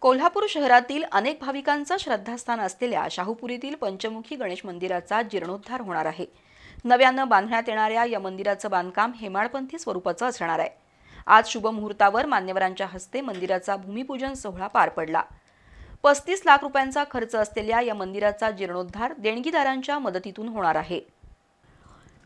कोल्हापूर शहरातील अनेक भाविकांचं श्रद्धास्थान असलेल्या शाहूपुरीतील पंचमुखी गणेश मंदिराचा जीर्णोद्धार होणार आहे. नव्यानं बांधण्यात येणाऱ्या या मंदिराचं बांधकाम हेमाडपंथी स्वरूपाचं असणार आहे. आज शुभमुहूर्तावर मान्यवरांच्या हस्ते मंदिराचा भूमिपूजन सोहळा पार पडला. पस्तीस लाख रुपयांचा खर्च असलेल्या या मंदिराचा जीर्णोद्धार देणगीदारांच्या मदतीतून होणार आहे.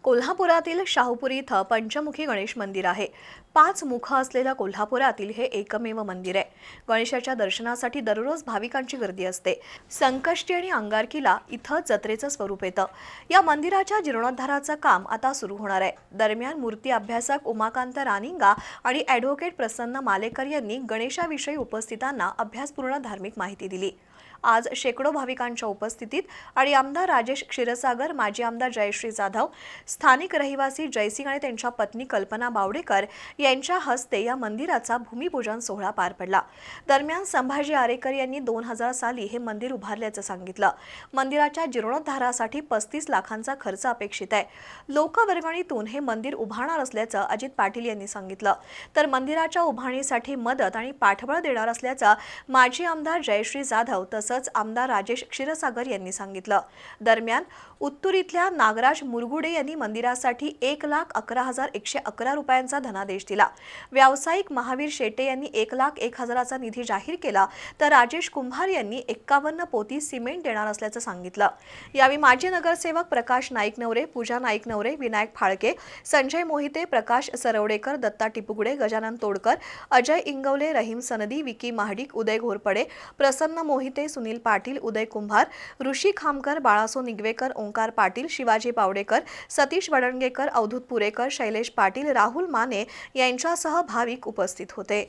कोल्हापुरातील शाहूपुरी इथं पंचमुखी गणेश मंदिर आहे. पाच मुख असलेल्या कोल्हापुरातील हे एकमेव मंदिर आहे. गणेशाच्या दर्शनासाठी दररोज भाविकांची गर्दी असते. संकष्टी आणि अंगारकीला इथं जत्रेचं स्वरूप येतं. या मंदिराच्या जीर्णोद्धाराचं काम आता सुरू होणार आहे. दरम्यान मूर्ती अभ्यासक उमाकांत रानिंगा आणि ॲडव्होकेट प्रसन्न मालेकर यांनी गणेशाविषयी उपस्थितांना अभ्यासपूर्ण धार्मिक माहिती दिली. आज शेकडो भाविकांच्या उपस्थितीत आणि आमदार राजेश क्षीरसागर माजी आमदार जयश्री जाधव स्थानिक रहिवासी जयसिंग आणि त्यांच्या पत्नी कल्पना बावडेकर यांच्या हस्ते या मंदिराचा भूमिपूजन सोहळा पार पडला. दरम्यान संभाजी आरेकर यांनी दोन हजार साली हे मंदिर उभारल्याचं सांगितलं. मंदिराच्या जीर्णोद्धारासाठी पस्तीस लाखांचा खर्च अपेक्षित आहे. लोकवर्गणीतून हे मंदिर उभारणार असल्याचं अजित पाटील यांनी सांगितलं. तर मंदिराच्या उभारणीसाठी मदत आणि पाठबळ देणार असल्याचं माजी आमदार जयश्री जाधव तसंच असंच आमदार राजेश क्षीरसागर यांनी सांगितलं. दरम्यान उत्तूर इथल्या नागराज मुरगुडे यांनी मंदिरासाठी एक लाख अकरा हजार एकशे अकरा रुपयांचा धनादेश दिला. व्यावसायिक महावीर शेटे यांनी एक लाख एक हजाराचा निधी जाहीर केला तर राजेश कुंभार यांनी एक्कावन्न पोती सिमेंट देणार असल्याचं सांगितलं. यावेळी माजी नगरसेवक प्रकाश नाईक नवरे पूजा नाईक नवरे विनायक फाळके संजय मोहिते प्रकाश सरवडेकर दत्ता टिपुगडे गजानन तोडकर अजय इंगवले रहीम सनदी विकी महाडिक उदय घोरपडे प्रसन्न मोहिते सुनील पाटील उदय कुंभार ऋषी खामकर बाळासो निगवेकर ओंकार पाटील शिवाजी पावडेकर सतीश वडणगेकर अवधूत पुरेकर शैलेश पाटील राहुल माने यांच्यासह भाविक उपस्थित होते.